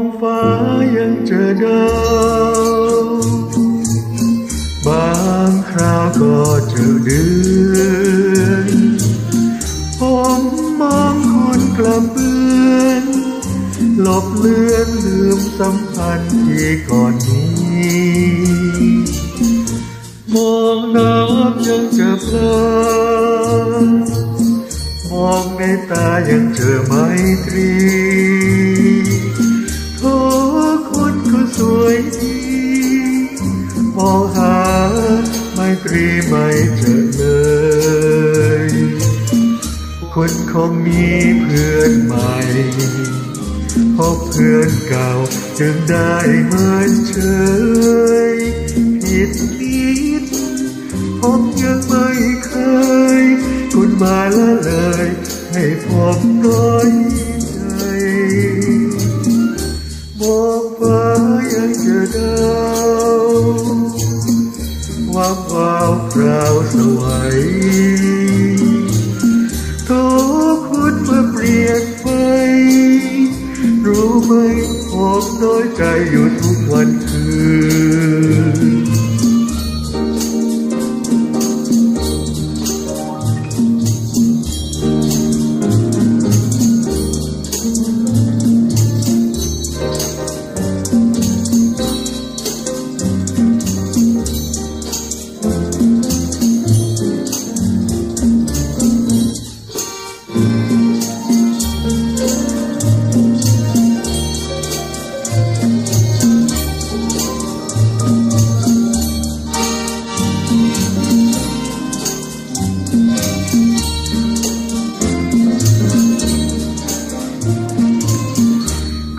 องฟ้ายังเจอดาวบางคราวก็เจอเดือนผมมองคนกลับเบือนหลบเลือนลืมสัมพันธ์ที่ก่อนนี้มองน้ำยังเจอพลามองในตายังเจอไมตรี รีไม่เจอเลยคุณคงมีเพื่อนใหม่พบเพื่อนเก่าจึงได้เหมือนเฉยผิดนิดผมยังไม่เคย คุณมาละเลย ให้ผมน้อย ว่างวาวพราวสวัยโทคุณมาเปลี่ยนไป รู้ไหมผมน้อยใจอยู่ทุกวันคืน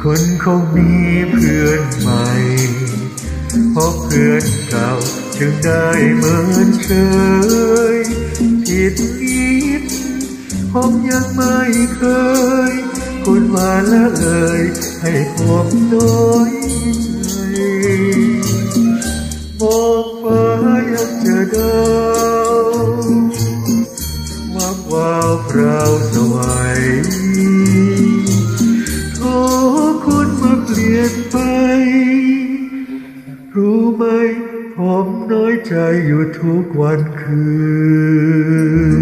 คุณคงมีเพื่อนใหม่เพราะเพื่อนเก่าจึงได้เหมือนเคยผิดนิดผมยังไม่เคย คุณมาละเลยให้ผมน้อยใจมอง รู้ไหมผมน้อยใจอยู่ทุกวันคืน